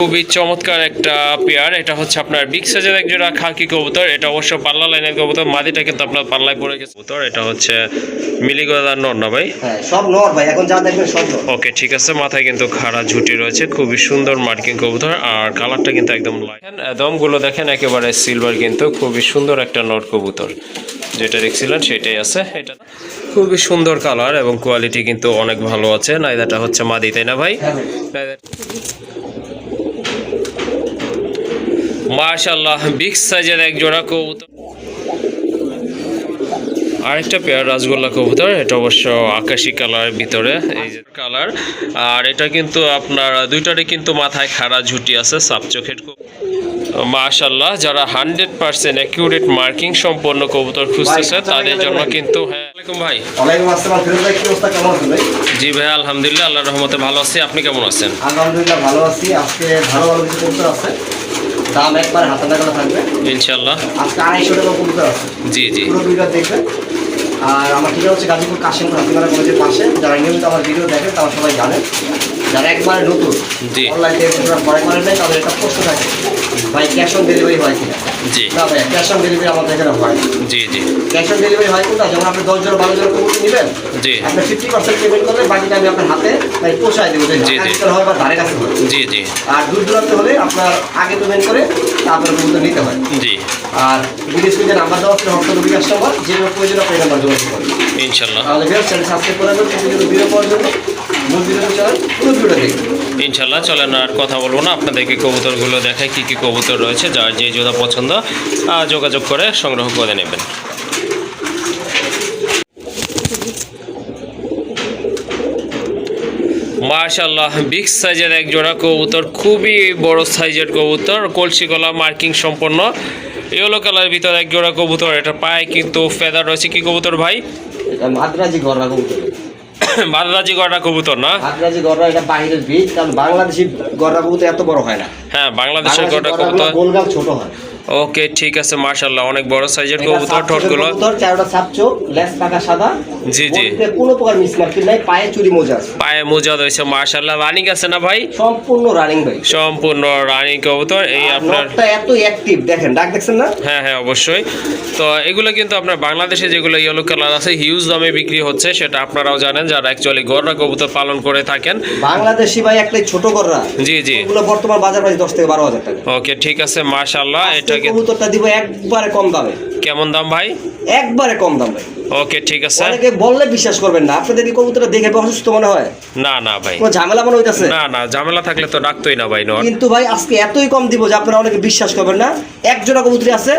খুবই চমৎকার একটা পেয়ার। এটা হচ্ছে আপনার বিগ সাইজের এক জোড়া খাকি কবুতর। এটা অবশ্য পাল্লা লাইনের কবুতর। মাদিটা কিন্তু আপনার পাল্লায় পড়ে গেছে। কবুতর এটা হচ্ছে মিলিগোদার নর না ভাই? হ্যাঁ সব নর ভাই। এখন যা দেখবেন সব নর। ওকে ঠিক আছে। মাথায় কিন্তু খাড়া ঝুটি রয়েছে। খুবই সুন্দর মার্কিং কবুতর। আর কালারটা কিন্তু একদম লাইট দমগুলো দেখেন একেবারে সিলভার কিন্তু। খুবই সুন্দর একটা নট কবুতর। যেটা দেখছিলেন সেটাই আছে। এটা খুবই সুন্দর কালার এবং কোয়ালিটি কিন্তু অনেক ভালো আছে। নাইদাটা হচ্ছে মাদি তাই না ভাই? হ্যাঁ মাশাল্লাহ বিগ সাইজের এক জোড়া কবুতর। আরেকটা পেয়ার রাসগোল্লা কবুতর এটা অবশ্য আকাশি কালারের ভিতরে এই যে কালার আর এটা কিন্তু আপনার দুইটারই কিন্তু মাথায় খাড়া ঝুটি আছে সাপ চোখের মাশাল্লাহ যারা হান্ড্রেড পার্সেন্ট অ্যাকিউরেট মার্কিং সম্পন্ন কবুতর খুঁজতেছে তাদের জন্য কিন্তু হ্যাঁ। ভাই। জি ভাই আলহামদুলিল্লাহ আল্লাহ রহমতে ভালো আছি। আপনি কেমন আছেন? আলহামদুলিল্লাহ ভালো আছি। আজকে ভালো ভালো কিছু কবুতর আছে। দাম একবার হাতে লাগানো থাকবে। ইনশাল্লাহ আজকে আড়াইশো টাকা কবুতর আছে। জি জি। পুরো দুইটা দেখবেন। আর আমার ঠিকানা হচ্ছে গাজীপুর কাশিমপুর হাতিমারা কলেজের পাশে। যারা নিয়মিত আমার ভিডিও দেখেন তারা সবাই জানেন। যারা একবারে নতুন। অনলাইন থেকে পরে করেন নাই তাদের একটা প্রশ্ন থাকে ভাই ক্যাশ অন ডেলিভারি হয় কিনা? জি। না ভাই ক্যাশ অন ডেলিভারি আমাদের এখানে হয় জি জি। ক্যাশ অন ডেলিভারি হয় কোনটা যেমন আপনি দশ জন বারো জন কবুতর নেবেন জি। আপনি ফিফটি পার্সেন্ট পেমেন্ট করলে বাকিটা আমি আপনার হাতে ভাই পোষায় দেবো। জি, জি। হয় বা ধারে কাছে হয়। জি জি। আর দূর দূরান্ত হলে আপনার আগে পেমেন্ট করে তারপরে কবুতর নিতে হয়। জি। আর বিদেশ যে নাম্বার দেওয়া আছে হক্ত বিকাশ নাম্বার যে প্রয়োজন আপনি নাম্বার যোগাযোগ করবেন ইনশাল্লাহ। তাহলে বেশ চ্যানেল সাবস্ক্রাইব করে রাখবেন প্রতিদিন ভিডিও পাওয়ার জন্য মূল চালান পুরো ভিডিওটা দেখবেন। ইনশাল্লাহ চলেন আর কথা বলব না। আপনাদেরকে কবুতরগুলো দেখায় কী কী কবুতর রয়েছে, যার যে জোড়া পছন্দ যোগাযোগ করে সংগ্রহ করে নেবেন। মার্শাল্লাহ বিগ সাইজের এক জোড়া কবুতর, খুবই বড় সাইজের কবুতর, কলসি গলা মার্কিং সম্পন্ন। ইয়েলো কালারের ভিতর এক জোড়া কবুতর, এটা পায়ে কিন্তু ফেদার রয়েছে। কি কবুতর ভাই? মাদ্রাজি গররা কবুতর। বাদরাজি গড়া কবুতর না? বাদরাজি গড়া এটা বাইরের বীজ কারণ বাংলাদেশি গড়া কবুতর এত বড় হয় না। হ্যাঁ বাংলাদেশের গড়া কবুতর গোলগাল ছোট হয়। ওকে ঠিক আছে মার্শাল্লাহ অনেক বড় সাইজের কবুতর ঠোঁটগুলো। কবুতর চারটা চোখ লেজ পাকা সাদা। জি, জি। কোনো প্রকার মিসমার্কিং নাই পায়ে চুরি মোজা পায়ে মোজা রয়েছে মার্শাল্লাহ রানিং আছে না ভাই? সম্পূর্ণ রানিং ভাই। সম্পূর্ণ রানিং কবুতর এই আপনার এত অ্যাক্টিভ দেখেন ডাক দেখছেন না? হ্যাঁ হ্যাঁ অবশ্যই। তো এগুলো কিন্তু আপনার বাংলাদেশে যেগুলো ইয়েলো কালার আছে হিউজ দামে বিক্রি হচ্ছে সেটা আপনারাও জানেন যারা অ্যাকচুয়ালি গররা কবুতর পালন করে থাকেন। বাংলাদেশি ভাই একটাই ছোট গররা জি জি। এগুলো বর্তমান বাজার প্রাইস দশ থেকে বারো হাজার টাকা। ওকে ঠিক আছে মার্শাল্লাহ এটা কবুতরটা দিব একবারে কম দামে। কেমন দাম ভাই? একবারে কম দাম ভাই। ওকে ঠিক আছে। অনেকে বললে বিশ্বাস করবেন না। আপনাদের কি কবুতরটা দেখে অসুস্থ মনে হয়? না না ভাই। কোনো ঝামেলা মনে হইতাছে? না না ঝামেলা থাকলে তো ডাকতোই না ভাই কিন্তু ভাই আজকে এতই কম দিব যে আপনারা অনেকে বিশ্বাস করবেন না। এক জোড়া কবুতরি আছে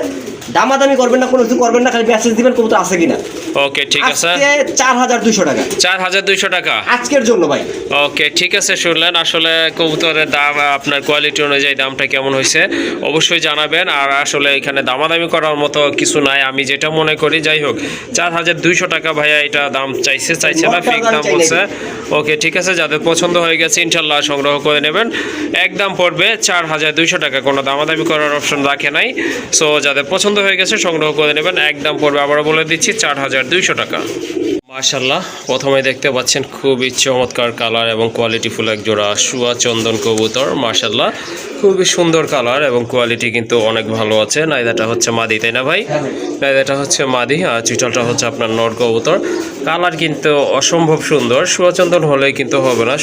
দামাদামি করবেন না কোনো কিছু করবেন না খালি মেসেজ দিবেন কবুতর আছে কিনা। ওকে ঠিক আছে। আজকে চার হাজার দুইশো টাকা। চার হাজার দুইশো টাকা? আজকের জন্য ভাই। ওকে ঠিক আছে শুনলেন। আসলে কবুতরের দাম আপনার কোয়ালিটি অনুযায়ী দামটা কেমন হয়েছে অবশ্যই জানাবেন। আর আসলে এখানে দামাদামি করার মতো কিছু নাই। আমি যেটা মনে করি যাই হোক চার হাজার দুইশো টাকা ভাইয়া এটা দাম চাইছে চাইছে না ফিক দাম দাম বলছে ওকে ঠিক আছে যাদের পছন্দ হয়ে গেছে ইনশাল্লাহ সংগ্রহ করে নেবেন। একদম পড়বে চার হাজার দুইশো টাকা। কোনো দামাদামি করার অপশন রাখে নাই। সো যাদের পছন্দ হয়ে গেছে সংগ্রহ করে নেবেন। একদম পড়বে আবারও বলে দিচ্ছি চার হাজার দুইশো টাকা। মাশাল্লাহ প্রথমে দেখতে পাচ্ছেন খুবই চমৎকার কালার এবং কোয়ালিটিফুল এক জোড়া শুয়া চন্দন কবুতর মাশাল্লাহ খুবই সুন্দর কালার এবং কোয়ালিটি কিন্তু অনেক ভালো আছে। নাইদাটা হচ্ছে মাদি তাই না ভাই? নাইদাটা হচ্ছে মাদি আর চিটলটা হচ্ছে আপনার নর কবুতর। কালার কিন্তু অসম্ভব সুন্দর। শুয়াচন্দন হলে কিন্তু হবে না।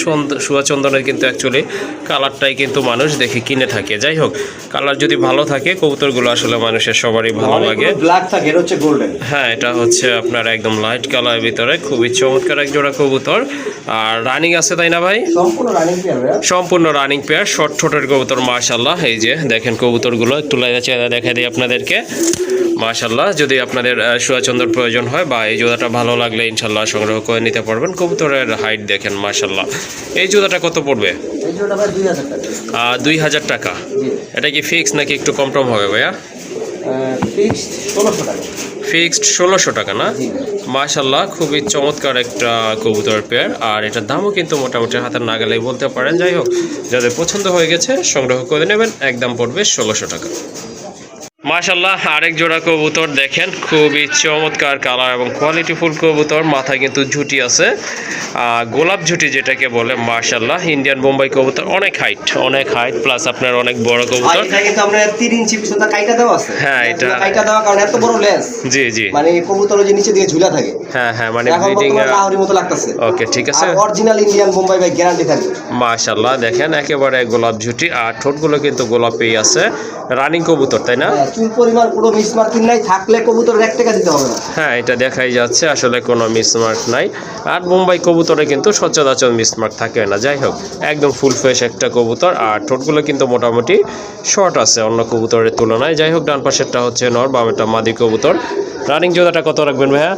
শুয়াচন্দনের কিন্তু অ্যাকচুয়ালি কালারটাই কিন্তু মানুষ দেখে কিনে থাকে। যাই হোক কালার যদি ভালো থাকে কবুতরগুলো আসলে মানুষের সবারই ভালো লাগে। ব্ল্যাক থাকে এটা হচ্ছে গোল্ডেন হ্যাঁ এটা হচ্ছে আপনার একদম লাইট কালারের ভিতরে খুবই চমৎকার এক জোড়া কবুতর। আর রানিং আছে তাই না ভাই? সম্পূর্ণ রানিং পেয়ার শর্ট ঠোঁটের কবুতর মাশাল্লাহ এই যে দেখেন কবুতরগুলো একটু লাইদা চেহারা দেখা দিই আপনাদেরকে। মাশাল্লাহ যদি আপনাদের সুয়াচন্দর প্রয়োজন হয় বা এই জোড়াটা ভালো লাগলে ইনশাল্লাহ সংগ্রহ করে নিতে পারবেন। কবুতরের হাইট দেখেন মাশাল্লাহ এই জোড়াটা কত পড়বে? দুই হাজার টাকা। এটা কি ফিক্স নাকি একটু কম টম হবে ভাইয়া? ফিক্সড ষোলোশো টাকা। ফিক্সড ষোলোশো টাকা না? মাশাল্লাহ খুবই চমৎকার একটা কবুতর পেয়ার আর এটার দামও কিন্তু মোটামুটি হাতের নাগালে বলতে পারেন। যাই হোক যাদের পছন্দ হয়ে গেছে সংগ্রহ করে নেবেন। একদম পড়বে ষোলোশো টাকা। মাশাল্লাহ আরেক জোড়া কবুতর দেখেন খুবই চমৎকার কালার এবং কোয়ালিটি ফুল কবুতর মাথায় কিন্তু ঝুটি আছে। গোলাপ ঝুটি যেটাকে বলে মাশাল্লাহ ইন্ডিয়ান বোম্বাই কবুতর অনেক হাইট অনেক হাইট প্লাস আপনার অনেক বড় কবুতর। এটা কিন্তু আমরা তিন ইঞ্চি পিছনে কাইটা দেওয়া আছে। হ্যাঁ, এটা- কাইটা দেওয়া কারণ এত বড় লেন্স জি জি। মানে কবুতর ওই যে নিচে দিয়ে ঝুলা থাকে। হ্যাঁ হ্যাঁ মানে ব্রিডিং লাহোরির মতো লাগতেছে। ওকে ঠিক আছে। আর অরিজিনাল ইন্ডিয়ান বোম্বাই ভাই গ্যারান্টি থাকবে। মাশাল্লাহ দেখেন একেবারে গোলাপ ঝুটি আর ঠোঁটগুলো কিন্তু গোলাপেই আছে। রানিং কবুতর তাই না? হ্যাঁ, চুল পরিমাণ পুরো মিস মার্কিং নাই থাকলে কবুতর এক টাকা দিতে হবে না। হ্যাঁ এটা দেখাই যাচ্ছে আসলে কোনো মিসমার্ক নাই। আর মুম্বাই কবুতরে কিন্তু সচরাচর মিসমার্ক থাকে না। যাই হোক একদম ফুল ফ্রেশ একটা কবুতর আর ঠোঁটগুলো কিন্তু মোটামুটি শর্ট আছে অন্য কবুতরের তুলনায়। যাই হোক ডান পাশেরটা হচ্ছে নর বামেরটা মাদি কবুতর। রানিং জোড়াটা কত রাখবেন ভাইয়া?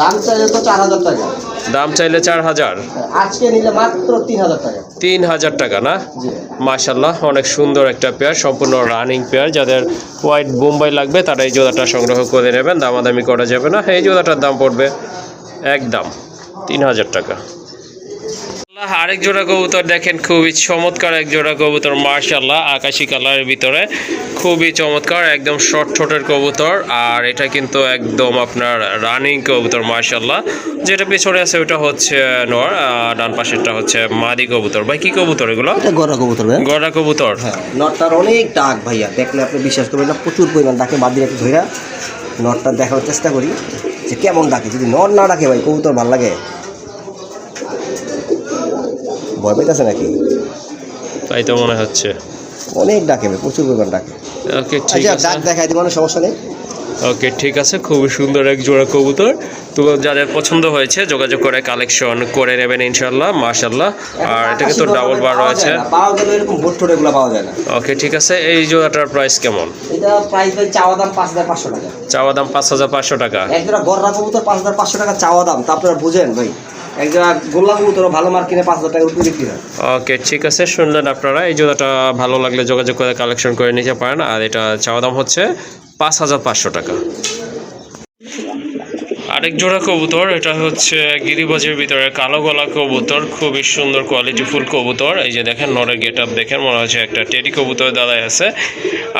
দাম চাইলে তো চার হাজার টাকা। দাম চাইলে চার হাজার। আজকে নিলে মাত্র তিন হাজার টাকা। তিন হাজার টাকা না? মাশাল্লাহ অনেক সুন্দর একটা পেয়ার সম্পূর্ণ রানিং পেয়ার যাদের হোয়াইট বোম্বাই লাগবে তারা এই জোড়াটা সংগ্রহ করে নেবেন দামাদামি করা যাবে না। এই জোড়াটার দাম পড়বে একদম তিন হাজার টাকা। আরেক জোড়া কবুতর দেখেন খুবই চমৎকার এক জোড়া কবুতর মার্শাল্লাহ আকাশি কালারের ভিতরে। খুবই চমৎকার একদম শর্ট ঠোঁটের কবুতর আর এটা কিন্তু একদম আপনার রানিং কবুতর মার্শাল্লাহ যেটা পিছনে আছে ওটা হচ্ছে নর ডান পাশেরটা হচ্ছে মাদি কবুতর। ভাই কি কবুতর এগুলো? গড়া কবুতর গড়া কবুতর। হ্যাঁ নটটার অনেক ডাক ভাইয়া। দেখলে আপনি বিশ্বাস করবেন না প্রচুর পরিমাণ ডাকে বাদ দিয়ে একটু ধইরা। নটটা দেখার চেষ্টা করি যে কেমন ডাকে যদি নট না ডাকে ভাই কবুতর ভালো লাগে। ভয় পেতেছে নাকি? তাই তো মনে হচ্ছে। অনেক ডাকে প্রচুর পরিমাণ ডাকে। ওকে ঠিক আচ্ছা ডাক আছে দেখাই দিব সমস্যা নেই। ওকে ঠিক আছে খুবই সুন্দর এক জোড়া কবুতর। তো যাদের পছন্দ হয়েছে যোগাযোগ করে কালেকশন করে নেবেন ইনশাল্লাহ মাশাল্লাহ আর এটা তো ডাবল বার রয়েছে। পাওয়া যায় না। ওকে ঠিক আছে এই জোড়াটার প্রাইস কেমন? এটা প্রাইস চাওয়া দাম পাঁচ হাজার পাঁচশো টাকা। চাওয়া দাম পাঁচ হাজার পাঁচশো টাকা। এক জোড়া গররা কবুতর পাঁচ হাজার পাঁচশো টাকা চাওয়া দাম তা আপনারা বুঝেন ভাই। ওকে, ঠিক আছে, শুনলেন আপনারা। এই জোড়াটা ভালো লাগলে যোগাযোগ করে কালেকশন করে নিতে পারেন। আর এটা চাওয়া দাম হচ্ছে পাঁচ হাজার পাঁচশো টাকা। আরেক জোড়া কবুতর এটা হচ্ছে গিরিবাজের ভিতরে কালো গলা কবুতর খুবই সুন্দর কোয়ালিটি ফুল কবুতর। এই যে দেখেন নরের গেট আপ দেখেন মনে হচ্ছে একটা টেডি কবুতর দাদাই আছে।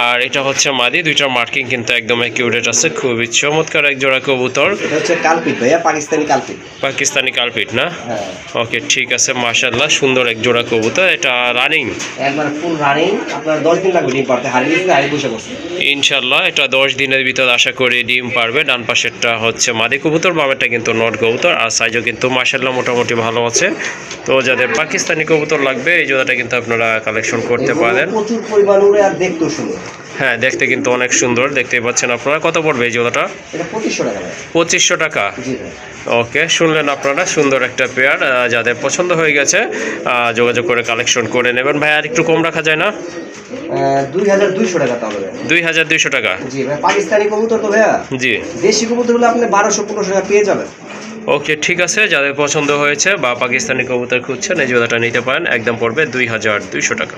আর এটা হচ্ছে মাদি দুইটা মার্কিং কিন্তু একদম অ্যাকিউরেট আছে খুবই চমৎকার এক জোড়া কবুতর। এটা হচ্ছে কালপিট ভাইয়া পাকিস্তানি কালপিট। পাকিস্তানি কালপিট না? হ্যাঁ। ওকে ঠিক আছে মাশাল্লাহ সুন্দর এক জোড়া কবুতর এটা রানিং একবার ফুল রানিং আপনার দশ দিন লাগবে ডিম পারতে হারিয়ে হারিয়ে বসে বসে। ইনশাল্লাহ এটা দশ দিনের ভিতর আশা করি ডিম পারবে। ডান পাশেরটা হচ্ছে মাদি কবুতর বামেরটা কিন্তু নট কবুতর আর সাইজও কিন্তু মাসাল্লাহ মোটামুটি ভালো আছে। তো যাদের পাকিস্তানি কবুতর লাগবে এই জোড়াটা কিন্তু আপনারা কালেকশন করতে পারেন। প্রচুর পরিমাণ উড়ে আর দেখতেও সুন্দর। হ্যাঁ দেখতে কিন্তু অনেক সুন্দর দেখতেই পাচ্ছেন আপনারা। কত পড়বে এই জোড়াটা? পঁচিশশো টাকা ওকে শুনলেন আপনারা সুন্দর একটা পেয়ার যাদের পছন্দ হয়ে গেছে যোগাযোগ করে কালেকশন করে নেবেন। ভাই আর একটু কম রাখা যায় না? দুই হাজার হাজার দুইশো টাকা। জি ভাই পাকিস্তানি কবুতর তো ভাইয়া? জি। দেশি কবুতরগুলো আপনি বারোশো পনেরোশো টাকা পেয়ে যাবেন। ওকে ঠিক আছে যাদের পছন্দ হয়েছে বা পাকিস্তানি কবুতর খুঁজছেন এই জোড়াটা নিতে পারেন একদম পড়বে দুই হাজার দুইশো টাকা।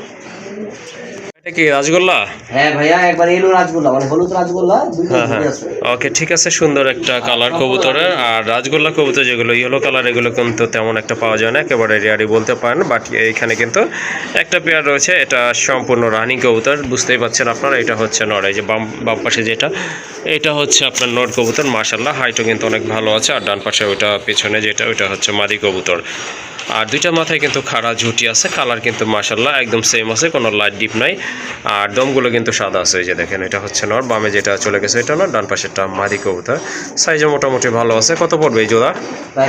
কি রাজগোল্লা? হ্যাঁ ভাইয়া একবার এলো রাজগোল্লা মানে হলুদ রাজগোল্লা দুইটা হ্যাঁ হ্যাঁ। ঝুড়ি আছে। ওকে ঠিক আছে সুন্দর একটা কালার কবুতরের। আর রাজগোল্লা কবুতর যেগুলো ইয়েলো কালার এগুলো কিন্তু তেমন একটা পাওয়া যায় না একেবারে রেয়ারি বলতে পারেন বাট এইখানে কিন্তু একটা পেয়ার রয়েছে এটা সম্পূর্ণ রানিং কবুতর বুঝতেই পারছেন আপনারা এটা হচ্ছে নর এই যে বাম বাম পাশে যেটা এটা হচ্ছে আপনার নর কবুতর মার্শাল্লাহ হাইটও কিন্তু অনেক ভালো আছে আর ডান পাশে ওইটা পেছনে যেটা ওইটা হচ্ছে মাদি কবুতর। আর দুইটা মাথায় কিন্তু খাড়া ঝুটি আছে কালার কিন্তু মার্শাল্লাহ একদম সেম আছে কোনো লাইট ডিপ নাই। আর দমগুলো কিন্তু সাদা আছে এই যে দেখেন এটা হচ্ছে নর বামে যেটা চলে গেছে এটা নর ডান পাশেরটা মাদি কবুতর। সাইজে মোটামুটি ভালো আছে কত পড়বে এই জোড়া?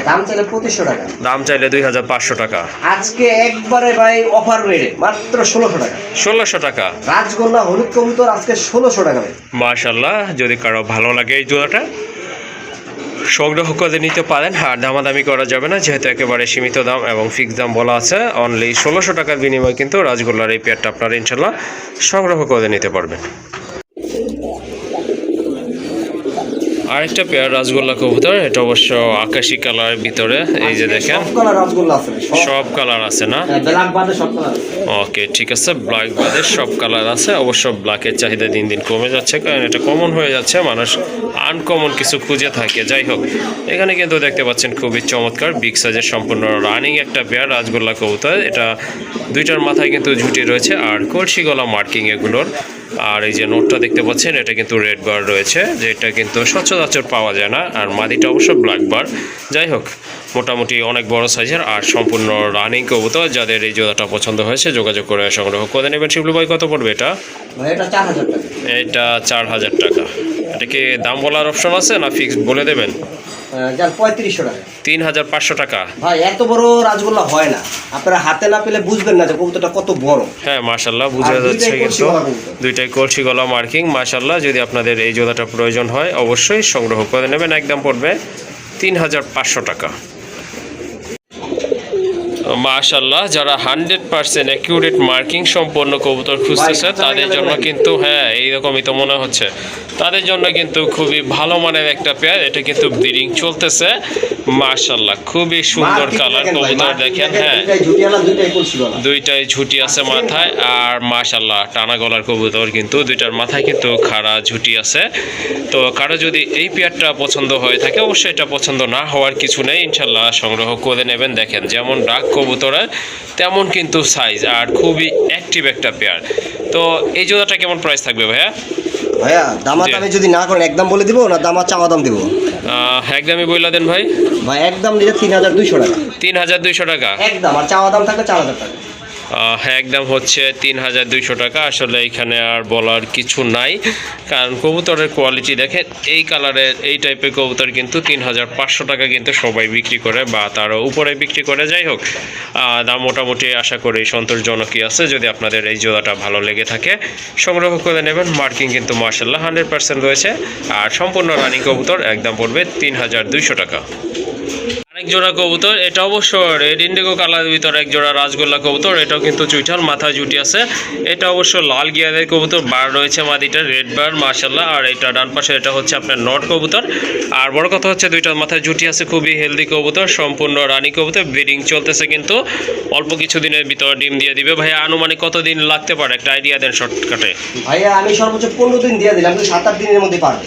দাম চাইলে পঁচিশশো টাকা। দাম চাইলে দুই হাজার পাঁচশো টাকা। আজকে একবারে ভাই অফার রেটে মাত্র ষোলোশো টাকা। ষোলোশো টাকা। রাজগোল্লা হলুদ কবুতর আজকে ষোলোশো টাকা ভাই। মার্শাল্লাহ যদি কারও ভালো লাগে এই জোড়াটা সংগ্রহ করে নিতে পারেন, আর দামাদামি করা যাবে না, যেহেতু একেবারে সীমিত দাম এবং ফিক্স দাম বলা আছে অনলি ষোলোশো টাকার বিনিময়ে কিন্তু রাজগোল্লার এই পেয়ারটা আপনারা ইনশাল্লাহ সংগ্রহ করে নিতে পারবেন। আরেকটা পেয়ার রাজগোল্লা কবুতর এটা অবশ্য আকাশি কালার ভিতরে এই যে দেখেন। সব কালার আছে না? আছে। ওকে ঠিক আছে ব্ল্যাক বাদে সব কালার আছে অবশ্য ব্ল্যাকের চাহিদা দিন দিন কমে যাচ্ছে কারণ এটা কমন হয়ে যাচ্ছে মানুষ আনকমন কিছু খুঁজে থাকে। যাই হোক এখানে কিন্তু দেখতে পাচ্ছেন খুবই চমৎকার বিগ সাইজের সম্পূর্ণ রানিং একটা পেয়ার রাজগোল্লা কবুতর এটা দুইটার মাথায় কিন্তু ঝুটি রয়েছে আর কলসি গলা মার্কিং এগুলোর আর এই যে নোটটা দেখতে পাচ্ছেন এটা কিন্তু রেড বার রয়েছে যেটা কিন্তু সচরাচর পাওয়া যায় না আর মাদিটা অবশ্য ব্ল্যাক বার যাই হোক মোটামুটি অনেক বড় সাইজের আর সম্পূর্ণ রানিং কবুতর যাদের এই জোড়াটা পছন্দ হয়েছে যোগাযোগ করে সংগ্রহ করে নেবেন। শিবলু ভাই কত পড়বে এটা? এটা চার হাজার টাকা। এটা কি দাম বলার অপশন আছে না ফিক্স বলে দেবেন? যান পঁয়ত্রিশশো টাকা। তিন হাজার পাঁচশো টাকা। ভাই এত বড় রাজগোল্লা হয় না। আপনারা হাতে না পেলে বুঝবেন না যে কবুতরটা কত বড়। হ্যাঁ মাশাল্লাহ বোঝা যাচ্ছে কিন্তু। দুইটাই কলসি গলা মার্কিং মাশাল্লাহ যদি আপনাদের এই জোড়াটা প্রয়োজন হয় অবশ্যই সংগ্রহ করে নেবেন। একদম পড়বে তিন হাজার পাঁচশো টাকা। মাশাল্লাহ যারা হান্ড্রেড পার্সেন্ট অ্যাকিউরেট মার্কিং সম্পন্ন কবুতর খুঁজতেছে তাদের জন্য কিন্তু হ্যাঁ এইরকমই তো মনে হচ্ছে। তাদের জন্য কিন্তু খুবই ভালো মানের একটা পেয়ার এটা কিন্তু ব্রিডিং চলতেছে। মাশাল্লাহ খুবই সুন্দর কালার কবুতর দেখেন হ্যাঁ। দুইটাই ঝুটি আছে মাথায় আর মাশাল্লাহ টানা গলার কবুতর কিন্তু দুইটার মাথায় কিন্তু খাড়া ঝুটি আছে। তো কারও যদি এই পেয়ারটা পছন্দ হয়ে থাকে অবশ্যই এটা পছন্দ না হওয়ার কিছু নেই। ইনশাল্লাহ সংগ্রহ করে নেবেন। দেখেন যেমন ডাক কবুতরের তেমন কিন্তু সাইজ আর খুবই অ্যাক্টিভ একটা পেয়ার তো এই জোড়াটা কেমন প্রাইস থাকবে ভাইয়া? ভাইয়া দামা। দামে যদি না করেন একদম বলে দিব না দাম চাওয়া দাম দিব? একদমই বইলা দেন ভাই। ভাই একদম নিলে তিন হাজার দুইশো টাকা। তিন হাজার দুইশো টাকা। একদম আর চাওয়া দাম থাকলে চার হাজার টাকা। একদম হচ্ছে তিন হাজার দুইশো টাকা। আসলে এখানে আর বলার কিছু নাই। কারণ কবুতরের কোয়ালিটি দেখেন, এই কালারের এই টাইপের কবুতর কিন্তু তিন হাজার পাঁচশো টাকা কিন্তু সবাই বিক্রি করে বা তারও উপরে বিক্রি করে। যাই হোক দাম মোটামুটি আশা করি সন্তোষজনকই আছে। যদি আপনাদের এই জোড়াটা ভালো লেগে থাকে, সংগ্রহ করে নেবেন। মার্কিং কিন্তু মার্শাল্লাহ হান্ড্রেড পার্সেন্ট রয়েছে। আর সম্পূর্ণ রানিং কবুতর একদম পড়বে তিন হাজার দুইশো টাকা। আরেক জোড়া কবুতর এটা অবশ্য রেড ইন্ডিগো কালারের ভিতরে এক জোড়া রাজগোল্লা কবুতর এটাও কিন্তু চুইঠাল মাথা জুটি আছে। এটা অবশ্য লাল গিয়ারের কবুতর বার রয়েছে মাদিটা রেড বার মার্শাল্লাহ আর এটা ডান পাশে এটা হচ্ছে আপনার নট কবুতর। আর বড় কথা হচ্ছে দুইটার মাথায় জুটি আছে খুবই হেলদি কবুতর সম্পূর্ণ রানী কবুতর ব্রিডিং চলতেছে কিন্তু অল্প কিছু দিনের ভিতরে ডিম দিয়ে দিবে। ভাই আনুমানিক কতদিন লাগতে পারে? একটা আইডিয়া দেন শর্টকাটে ভাইয়া আমি সর্বোচ্চ পনেরো দিন দিয়ে দিলাম সাত আট দিনের মধ্যে পারবে।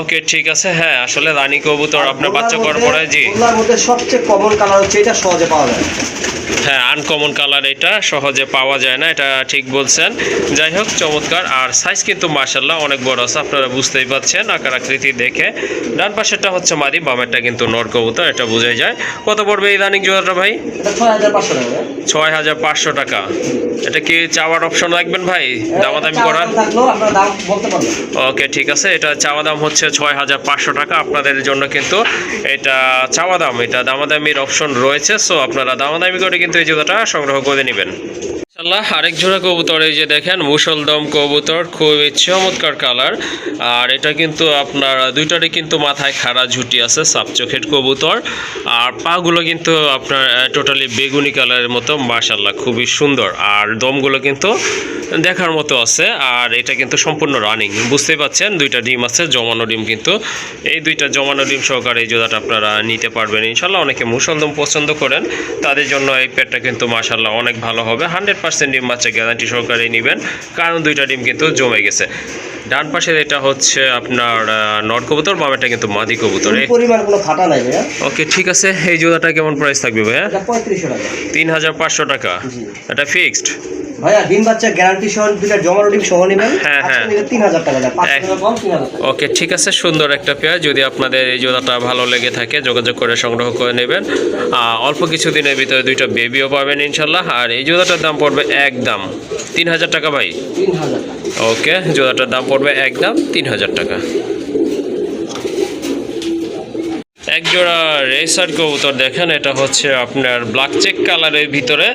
ওকে ঠিক আছে। হ্যাঁ আসলে রানী কবুতর আপনার বাচ্চা করার পরে জি। মধ্যে সবচেয়ে কমন কালার হচ্ছে এটা সহজে পাওয়া যায়। হ্যাঁ আনকমন কালার এটা সহজে পাওয়া যায় না এটা ঠিক বলছেন। যাই হোক চমৎকার। আর সাইজ কিন্তু মার্শাল্লাহ অনেক বড় আছে আপনারা বুঝতেই পাচ্ছেন আকার আকৃতি দেখে। ডান পাশেরটা হচ্ছে মাদি বামেরটা কিন্তু নর কবুতর এটা বোঝাই যায়। কত পড়বে এই রানিং জোড়াটা ভাই। ছয় হাজার পাঁচশো টাকা। এটা কি চাওয়ার অপশন রাখবেন ভাই? দামাদামি করার? ওকে ঠিক আছে। এটা চাওয়া দাম হচ্ছে ছয় হাজার পাঁচশো টাকা। আপনাদের জন্য কিন্তু এটা চাওয়া দাম। এটা দামাদামির অপশন রয়েছে সো আপনারা দামাদামি করে কিন্তু এই জুতাটা সংগ্রহ করে নেবেন। ইনশাল্লাহ আরেক জোড়া কবুতর এই যে দেখেন মুসলদম কবুতর, খুবই চমৎকার কালার। আর এটা কিন্তু আপনার, দুইটারই কিন্তু মাথায় খাড়া ঝুটি আছে সাপ চোখের কবুতর। আর পাগুলো কিন্তু আপনার টোটালি বেগুনি কালারের মতো মাশাল্লাহ খুবই সুন্দর। আর দমগুলো কিন্তু দেখার মতো আছে, আর এটা কিন্তু সম্পূর্ণ রানিং বুঝতেই পাচ্ছেন? দুইটা ডিম আছে, জমানো ডিম কিন্তু। এই দুইটা জমানো ডিম সহকারে এই জোড়াটা আপনারা নিতে পারবেন। ইনশাল্লাহ অনেকে মুসলদম পছন্দ করেন, তাদের জন্য এই পেটটা কিন্তু মাশাল্লাহ অনেক ভালো হবে। হান্ড্রেড পার্সেন্ট ডিম বাচ্চা গ্যারান্টি সহকারে নেবেন। কারণ দুইটা ডিম কিন্তু জমে গেছে। ডান পাশের এটা হচ্ছে আপনার নট কবুতর বামেটা কিন্তু মাদি কবুতর। পরিমাণ কোনো খাটা নাই ভাইয়া। ওকে ঠিক আছে। এই জোড়াটা কেমন প্রাইস থাকবে ভাইয়া? এটা পঁয়ত্রিশশো টাকা। তিন হাজার পাঁচশো টাকা। এটা ফিক্সড ভাইয়া ডিম বাচ্চা গ্যারান্টি সহ দুইটা জমানো ডিম সহ নেবেন। হ্যাঁ, হ্যাঁ। আজকে নিলে তিন হাজার টাকা যায় পাঁচশো এক- টাকা কম তিন হাজার টাকা। ওকে ঠিক আছে। সুন্দর একটা পেয়ার। যদি আপনাদের এই জোড়াটা ভালো লেগে থাকে যোগাযোগ করে সংগ্রহ করে নেবেন। অল্প কিছু দিনের ভিতরে দুইটা বেবিও পাবেন ইনশাল্লাহ। আর এই জোড়াটার দাম পড়বে একদম। তিন হাজার টাকা ভাই? ওকে জোড়াটার দাম পড়বে একদম তিন হাজার টাকা। এক জোড়া রেসার কবুতর দেখেন, এটা হচ্ছে আপনার ব্ল্যাক চেক কালারের ভিতরে।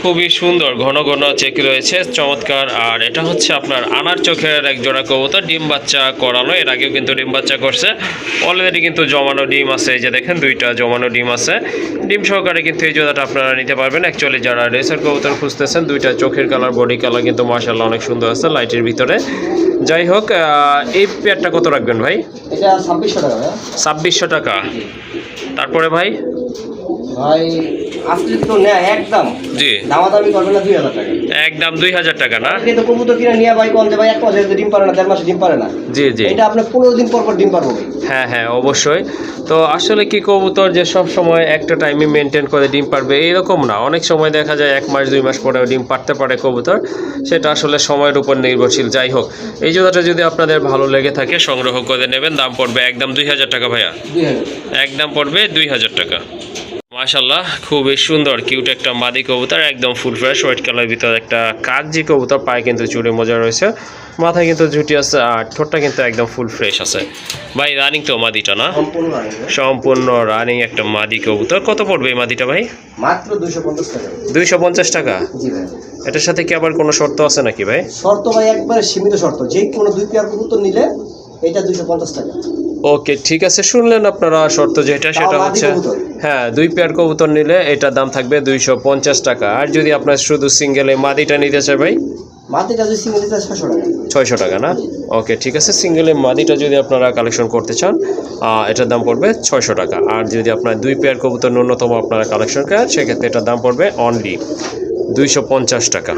খুবই সুন্দর, ঘন ঘন চেক রয়েছে, চমৎকার। আর এটা হচ্ছে আপনার আনার চোখের এক জোড়া কবুতর, ডিম বাচ্চা করানো। এর আগেও কিন্তু ডিম বাচ্চা করছে। অলরেডি কিন্তু জমানো ডিম আছে, এই যে দেখেন, দুইটা জমানো ডিম আছে। ডিম সহকারে কিন্তু এই জোড়াটা আপনারা নিতে পারবেন। অ্যাকচুয়ালি যারা রেসার কবুতর খুঁজতেছেন, দুইটা চোখের কালার বডি কালার কিন্তু মার্শাল্লাহ অনেক সুন্দর আছে লাইটের ভিতরে। যাই হোক এই পেয়ারটা কত রাখবেন ভাই? এটা ছাব্বিশশো টাকা ছাব্বিশশো টাকা। তারপরে ভাই? ভাই নেয় একদম। জি। দামাদামি করবে না দুই হাজার টাকা। একদম দুই হাজার টাকা না? কিন্তু কবুতর কিনে নিয়ে ভাই কম ভাই এক মাসে ডিম পারে না দেড় মাসে ডিম পারে না। জি জি। এটা আপনার পনেরো দিন পর পর ডিম পারব হ্যাঁ হ্যাঁ অবশ্যই। তো আসলে কি কবুতর যে সব সময় একটা টাইমে মেনটেন করে ডিম পারবে এইরকম না। অনেক সময় দেখা যায় এক মাস দুই মাস পরেও ডিম পারতে পারে কবুতর। সেটা আসলে সময়ের উপর নির্ভরশীল। যাই হোক এই জোড়াটা যদি আপনাদের ভালো লেগে থাকে সংগ্রহ করে নেবেন। দাম পড়বে একদম দুই হাজার টাকা ভাইয়া। একদম পড়বে দুই হাজার টাকা। মাশাল্লাহ খুবই সুন্দর কিউট একটা মাদি কবুতর একদম ফুল ফ্রেশ হোয়াইট কালার ভিতরে একটা কাকজি কবুতর পায়ে কিন্তু চুড়ে মজা রয়েছে মাথায় কিন্তু ঝুটি আছে আর ঠোঁটটা কিন্তু একদম ফুল ফ্রেশ আছে। ভাই রানিং তো মাদিটা না? সম্পূর্ণ রানিং একটা মাদি কবুতর কত পড়বে এই মাদিটা ভাই? মাত্র দুইশো পঞ্চাশ টাকা। এটার সাথে কি আবার কোনো শর্ত আছে নাকি ভাই? শর্ত ভাই একবারে সীমিত শর্ত যে কোনো দুই পেয়ার কবুতর নিলে এটা দুইশো পঞ্চাশ টাকা। ওকে ঠিক আছে শুনলেন আপনারা শর্ত যেটা সেটা হচ্ছে হ্যাঁ দুই পেয়ার কবুতর নিলে এটার দাম থাকবে দুইশো পঞ্চাশ টাকা। আর যদি আপনার শুধু সিঙ্গেল মাদিটা নিতে চাই ভাই? ছয়শো টাকা। না? ওকে ঠিক আছে সিঙ্গেল মাদিটা যদি আপনারা কালেকশন করতে চান এটার দাম পড়বে ছয়শো টাকা। আর যদি আপনার দুই পেয়ার কবুতর ন্যূনতম আপনারা কালেকশন করেন সেক্ষেত্রে এটার দাম পড়বে অনলি দুইশো পঞ্চাশ টাকা।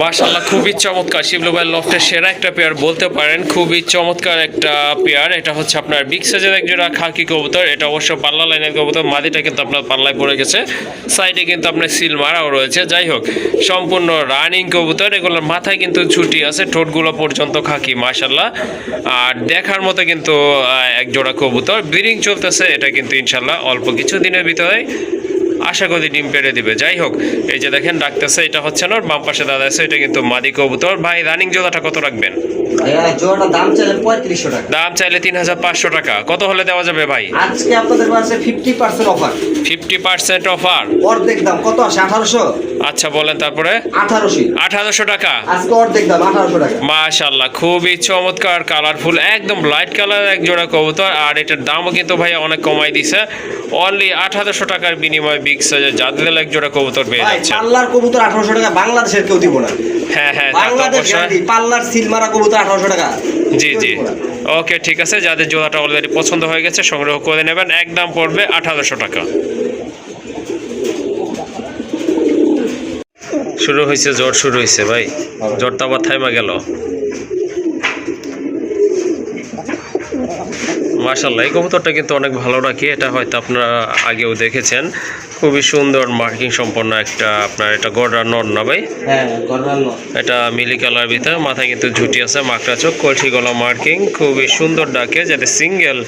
মাশাল্লাহ খুবই চমৎকার। শিবলু ভাই লফটের সেরা একটা পেয়ার বলতে পারেন। খুবই চমৎকার একটা পেয়ার এটা হচ্ছে আপনার বিগ সাইজের এক জোড়া খাকি কবুতর। এটা অবশ্য পাল্লা লাইনের কবুতর। মাদিটা কিন্তু আপনার পাল্লায় পড়ে গেছে। সাইডে কিন্তু আপনার সিল মারাও রয়েছে। যাই হোক সম্পূর্ণ রানিং কবুতর। এগুলোর মাথায় কিন্তু ছুটি আছে। ঠোঁটগুলো পর্যন্ত খাকি মাশাল্লাহ আর দেখার মতো কিন্তু আহ, এক জোড়া কবুতর। ব্রিডিং চলতেছে। এটা কিন্তু ইনশাল্লাহ অল্প কিছু দিনের ভিতরে। আশা করি ডিম পেড়ে দিবে। যাই হোক এই যে দেখেন ডাকতেছে এটা হচ্ছে না বাম পাশে দাদা আছে এটা কিন্তু মাদি কবুতর। ভাই রানিং জোড়াটা কত রাখবেন? দাম চাইলে পঁয়ত্রিশশো টাকা। দাম চাইলে তিন হাজার পাঁচশো টাকা। কত হলে দেওয়া যাবে ভাই? আজকে আপনাদের কাছে fifty percent offer fifty percent offer অর্ধেক দাম কত আসে আঠারোশো? আচ্ছা বলেন তারপরে। আঠারোশো। আঠারোশো টাকা? আজকে অর্ধেক দাম আঠারোশো টাকা। মাশাল্লাহ খুবই চমৎকার কালারফুল একদম লাইট কালার এক জোড়া কবুতর। আর এটার দামও কিন্তু ভাই অনেক কমাই দিছে। অনলি আঠারোশো টাকার বিনিময়ে বিগ সাইজের জাদুদেল এক জোড়া কবুতর পেয়ে যাচ্ছে পাল্লার কবুতর আঠারোশো টাকা বাংলাদেশের কেউ দিব না। হ্যাঁ হ্যাঁ বাংলাদেশ পাল্লার সিল কবুতর আঠারোশো টাকা। জি জি। ওকে ঠিক আছে যাদের জোড়াটা অলরেডি পছন্দ হয়ে গেছে সংগ্রহ করে নেবেন। একদম পড়বে আঠারোশো টাকা। শুরু হয়েছে জ্বর শুরু হয়েছে ভাই। জ্বরটা আবার থাইমা গেল। মার্শাল্লাহ এই কবুতরটা কিন্তু অনেক ভালো রাখি এটা হয়তো আপনারা আগেও দেখেছেন। খুবই সুন্দর মার্কিং সম্পন্ন একটা আপনার এটা গড়া নর না ভাই? হ্যাঁ এটা মিলি কালার ভিতরে মাথায় কিন্তু ঝুটি আছে মাকড়া চোখ কলসি গলা মার্কিং খুবই সুন্দর ডাকে যাতে সিঙ্গেল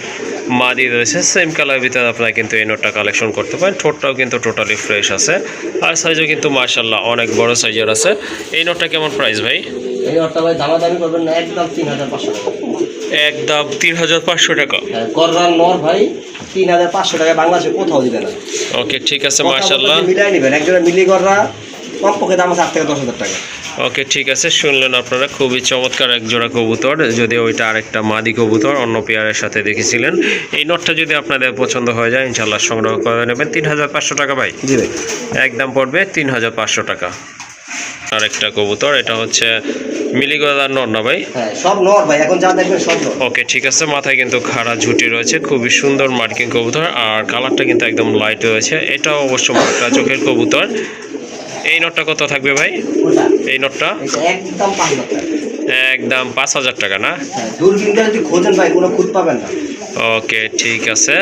মাদি রয়েছে সেম কালার ভিতরে আপনারা কিন্তু এই নোটটা কালেকশন করতে পারেন। ঠোঁটটাও কিন্তু টোটালি ফ্রেশ আছে। আর সাইজও কিন্তু মার্শাল্লাহ অনেক বড় সাইজের আছে। এই নোটটা কেমন প্রাইস ভাই? এই অর্থ ভাই দামাদামি করবেন না একদম তিন হাজার পাঁচশো একদম তিন হাজার পাঁচশো টাকা। হ্যাঁ, নর ভাই তিন হাজার পাঁচশো টাকা বাংলাদেশে কোথাও দিবে না। ওকে ঠিক আছে মার্শাল্লাহ মিলাই নেবেন একজনে মিলি গররা কমপক্ষে দাম আছে আট থেকে দশ হাজার টাকা। ওকে ঠিক আছে শুনলেন আপনারা খুবই চমৎকার এক জোড়া কবুতর যদি ওইটা আরেকটা মাদি কবুতর অন্য পেয়ারের সাথে দেখেছিলেন। এই নটটা যদি আপনাদের পছন্দ হয়ে যায় ইনশাল্লাহ সংগ্রহ করে নেবেন। তিন হাজার পাঁচশো টাকা ভাই? ভাই। একদম পড়বে তিন হাজার পাঁচশো টাকা। আরেকটা কবুতর এটা হচ্ছে মিলিগদার নর না ভাই? হ্যাঁ সব নর ভাই এখন যা দেখবেন সব নর। ওকে ঠিক আছে মাথায় কিন্তু খাড়া ঝুটি রয়েছে খুবই সুন্দর মার্কিং কবুতর আর কালারটা কিন্তু একদম লাইট রয়েছে এটাও অবশ্য মাকড়া চোখের কবুতর। এই নটটা কত থাকবে ভাই? এই নটটা? একদম পাঁচ হাজার টাকা। একদম পাঁচ হাজার টাকা না? হ্যাঁ দূরবীনটা যদি খোঁজেন ভাই কোনো পাবেন না। ওকে ঠিক আছে।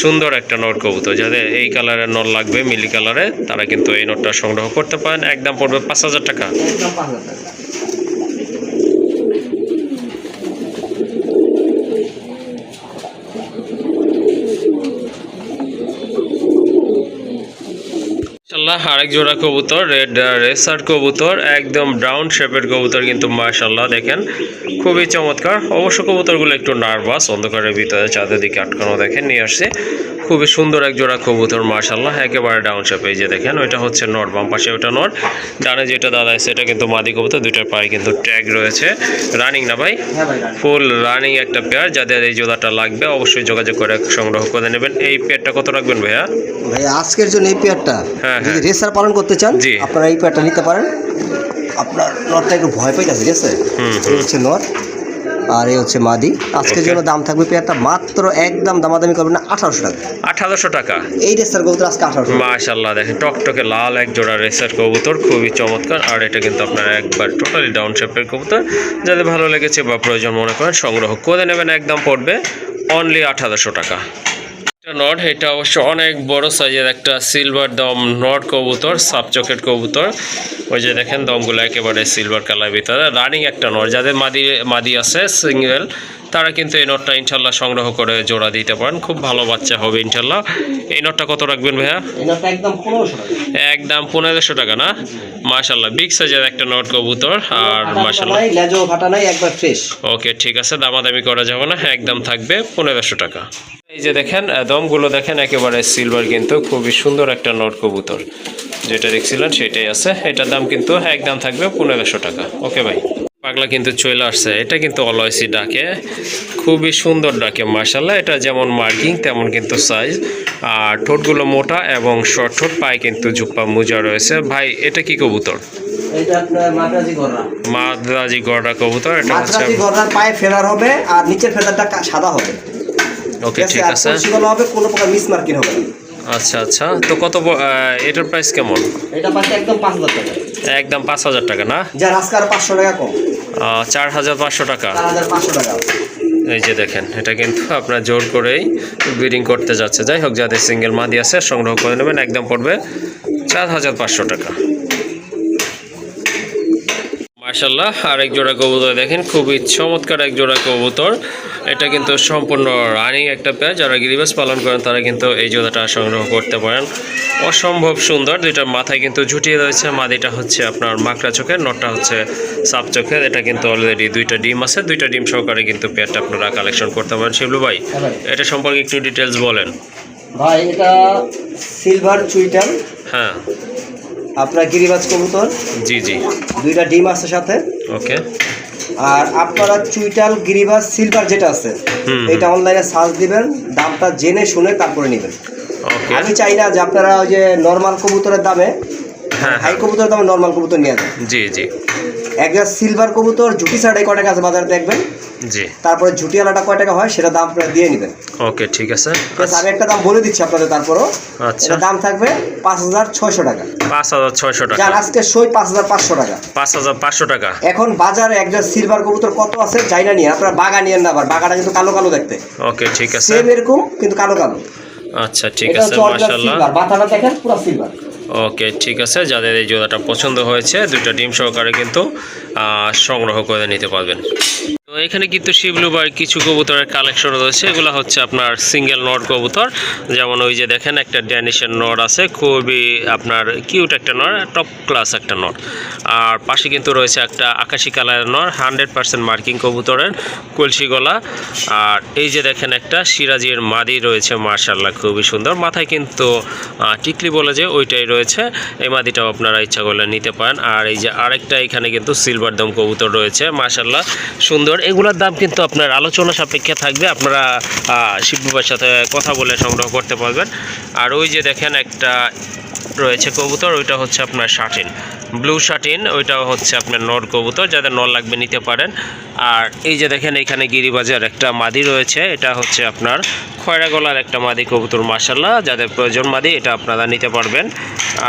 সুন্দর একটা নট কবুতর। যাদের এই কালারের নট লাগবে, মিলি কালারে তারা কিন্তু এই নটটা সংগ্রহ করতে পারেন। একদম পড়বে পাঁচ হাজার টাকা একদম পাঁচ হাজার টাকা মাশাল্লাহ আরেক জোড়া কবুতর রেড রেসার কবুতর, একদম ব্রাউন শেপের কবুতর কিন্তু মাশাল্লাহ দেখেন। খুবই চমৎকার। অবশ্য কবুতরগুলো একটু নার্ভাস অন্ধকারের ভিতরে চাঁদের দিকে আটকানো দেখেন, নিয়ে আসছে। খুবই সুন্দর এক জোড়া কবুতর মাশাল্লাহ একেবারে ডাউন শেপে এই যে দেখেন ওইটা হচ্ছে নর বাম পাশে ওটা নর। ডানে যেটা দাদা আছে এটা কিন্তু মাদি কবুতর দুইটার পায়ে কিন্তু ট্যাগ রয়েছে। রানিং না ভাই? হ্যাঁ ভাই রানি। ফুল রানিং একটা পেয়ার যাদের এই জোড়াটা লাগবে অবশ্যই যোগাযোগ করে সংগ্রহ করে নেবেন। এই পেয়ারটা কত রাখবেন ভাইয়া? ভাই আজকের জন্য এই পেয়ারটা হ্যাঁ, যদি হ্যাঁ। রেসার পালন করতে চান জি। আপনারা এই পেয়ারটা নিতে পারেন। আপনার নরটা একটু ভয় পাইতেছে ঠিক আছে? হচ্ছে নর। আর এই হচ্ছে মাদি। আজকের. জন্য দাম থাকবে পেয়ারটা মাত্র একদম দামাদামি করবেন না আঠারোশো টাকা। আঠারোশো টাকা? এই রেসার কবুতর আজকে আঠারোশো মাশাল্লাহ দেখেন টকটকে লাল এক জোড়া রেসার কবুতর খুবই চমৎকার। আর এটা কিন্তু আপনার একবার টোটালি ডাউন শেপের কবুতর। যাদের ভালো লেগেছে বা প্রয়োজন মনে করেন সংগ্রহ করে নেবেন একদম পড়বে অনলি আঠারোশো টাকা। একটা নট এটা অবশ্য অনেক বড় সাইজের একটা সিলভার দম নট কবুতর সাব চকেট কবুতর। ওই যে দেখেন দমগুলো একেবারে সিলভার কালার ভিতরে। রানিং একটা নট যাদের মাদি মাদি আছে সিঙ্গেল তারা কিন্তু এই নটটা ইনশাল্লাহ সংগ্রহ করে জোড়া দিতে পারেন। খুব ভালো বাচ্চা হবে ইনশাল্লাহ। এই নটটা কত রাখবেন ভাইয়া? একদম পনেরোশো টাকা। একদম পনেরোশো টাকা না? মাশাল্লাহ বিগ সাইজের একটা নট কবুতর আর মাশাল্লাহ ওকে ঠিক আছে দামাদামি করা যাবে না একদম থাকবে পনেরোশো টাকা। এই যে দেখেন দমগুলো দেখেন একেবারে সিলভার কিন্তু খুবই সুন্দর একটা নট কবুতর। যেটা দেখছিলেন সেটাই আছে। এটার দাম কিন্তু একদম থাকবে পনেরোশো টাকা। ওকে ভাই। পাগলা কিন্তু চলে আসছে। এটা কিন্তু অলয়সি ডাকে। খুবই সুন্দর ডাকে মার্শাল্লাহ এটা যেমন মার্কিং তেমন কিন্তু সাইজ আর ঠোঁটগুলো মোটা এবং শর্ট ঠোঁট পায়ে কিন্তু জুপ্পা মোজা রয়েছে। ভাই এটা কি কবুতর? মাদ্রাজি গড়া কবুতর। এটা হচ্ছে পায়ে ফেরার হবে আর নিচের ফেদারটা সাদা হবে। ওকে ঠিক আছে। কলসিগুলো হবে কোনো প্রকার মিস মার্কিং হবে না। আচ্ছা আচ্ছা। তো কত এটার প্রাইস কেমন? এটা পাশে একদম পাঁচ হাজার টাকা। একদম পাঁচ হাজার টাকা না? যার আজকে আর পাঁচশো টাকা কম। চার হাজার পাঁচশো টাকা। এই যে দেখেন এটা কিন্তু আপনার জোর করেই ব্রিডিং করতে যাচ্ছে। যাই হোক যাদের সিঙ্গেল মাদি আছে সংগ্রহ করে নেবেন। একদম পড়বে চার হাজার পাঁচশো টাকা। মার্শাল্লাহ আরেক জোড়া কবুতর দেখেন খুবই চমৎকার এক জোড়া কবুতর। এটা কিন্তু সম্পূর্ণ রানিং একটা পেয়ার যারা গিরিবাস পালন করেন তারা কিন্তু এই জোড়াটা সংগ্রহ করতে পারেন। অসম্ভব সুন্দর দুইটার মাথায় কিন্তু ঝুটিয়ে রয়েছে মাদিটা হচ্ছে আপনার মাকড়া চোখের নটটা হচ্ছে সাপ চোখের এটা কিন্তু অলরেডি দুইটা ডিম আছে দুইটা ডিম সহকারে কিন্তু পেয়ারটা আপনারা কালেকশন করতে পারেন। শিবলু ভাই এটা সম্পর্কে একটু ডিটেলস বলেন। ভাই এটা সিলভার চুইটাল। হ্যাঁ। আপনার গিরিবাজ কবুতর? জি জি। দুইটা ডিম আছে সাথে। ওকে। আর আপনারা চুইটাল গিরিবাজ সিলভার যেটা আছে। এটা অনলাইনে সার্চ দিবেন দামটা জেনে শুনে তারপরে নেবেন। ওকে। আমি চাই না যে আপনারা ওই যে নর্মাল কবুতরের দামে হ্যাঁ হাই কবুতরের দামে নর্মাল কবুতর নিয়ে যান। জি জি। একটা সিলভার কবুতর ঝুটি ছাড়াই কয় টাকা আছে বাজারে দেখবেন? জি। তারপরে ঝুটিওয়ালাটা কয় টাকা হয় সেটা দাম আপনারা দিয়ে নেবেন। ওকে ঠিক আছে। আমি একটা দাম বলে দিচ্ছি আপনাদের তারপরও। আচ্ছা। দাম থাকবে পাঁচ হাজার ছয়শো টাকা। পাঁচ হাজার ছয়শো টাকা। আজকে সই পাঁচ হাজার পাঁচশো টাকা। পাঁচ হাজার পাঁচশো টাকা। এখন বাজারে একটা সিলভার কবুতর কত আছে যাই না নিয়ে আপনারা বাগা নিয়েন না আবার বাগাটা কিন্তু কালো কালো দেখতে। ওকে ঠিক আছে। সেম এরকম কিন্তু কালো কালো। আচ্ছা ঠিক আছে সিলভার মাথাটা দেখেন পুরো সিলভার ওকে ঠিক আছে। যাদের এই জোড়াটা পছন্দ হয়েছে, দুইটা ডিম সহকারে কিন্তু সংগ্রহ করে নিতে পারবেন। তো এখানে কিন্তু শিবলুবার কিছু কবুতরের কালেকশন রয়েছে। এগুলো হচ্ছে আপনার সিঙ্গেল নট কবুতর। যেমন ওই যে দেখেন, একটা ড্যানিশের নট আছে। খুবই আপনার কিউট একটা নট টপ ক্লাস একটা নট আর পাশে কিন্তু রয়েছে একটা আকাশি কালারের নট হান্ড্রেড পার্সেন্ট মার্কিং কবুতরের কলসি গলা। আর এই যে দেখেন, একটা সিরাজির মাদি রয়েছে মার্শাল্লাহ খুবই সুন্দর। মাথায় কিন্তু টিকলি বলে যে, ওইটাই রয়েছে। এই মাদিটাও আপনারা ইচ্ছা করলে নিতে পারেন। আর এই যে আরেকটা এখানে কিন্তু সিলভার দম কবুতর রয়েছে মাশাল্লাহ সুন্দর। এগুলোর দাম কিন্তু আপনার আলোচনা সাপেক্ষে থাকবে। আপনারা শিববাবার সাথে কথা বলে সংগ্রহ করতে পারবেন। আর ওই যে দেখেন একটা রয়েছে কবুতর, ওইটা হচ্ছে আপনার শার্টিন ব্লু শার্টিন ওইটাও হচ্ছে আপনার নর কবুতর, যাদের নর লাগবে নিতে পারেন। আর এই যে দেখেন, এখানে গিরিবাজার একটা মাদি রয়েছে, এটা হচ্ছে আপনার খয়রা গলার একটা মাদি কবুতর মাসাল্লাহ যাদের প্রয়োজন মাদি, এটা আপনারা নিতে পারবেন।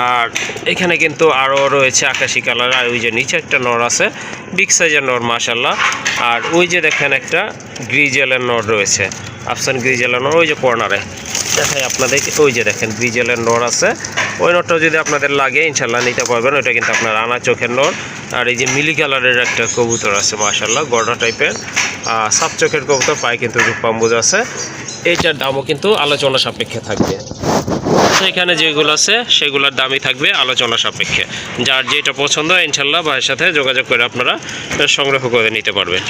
আর এখানে কিন্তু আরও রয়েছে আকাশি কালার, আর ওই যে নিচে একটা নর আছে, বিগ সাইজের নর মাসাল্লাহ আর ওই যে দেখেন একটা গ্রিজেলের নর রয়েছে, আফসান গ্রিজেলের নর, ওই যে কর্নারে। দেখাই আপনাদের ওই যে দেখেন ব্রিজেলের নোর আছে। ওই নোটটা যদি আপনাদের লাগে, ইনশাল্লাহ নিতে পারবেন। ওইটা কিন্তু আপনার আনা চোখের নোর আর এই যে মিলি কালারের একটা কবুতর আছে মাশাল্লাহ গড়া টাইপের। সাপ চোখের কবুতর পায়ে কিন্তু রূপাম্বুজ আছে। এইটার দামও কিন্তু আলোচনা সাপেক্ষে থাকবে। এখানে যেগুলো আছে, সেগুলোর দামই থাকবে আলোচনা সাপেক্ষে। যার যেটা পছন্দ, ইনশাল্লাহ ভাইয়ের সাথে যোগাযোগ করে আপনারা সংগ্রহ করে নিতে পারবেন।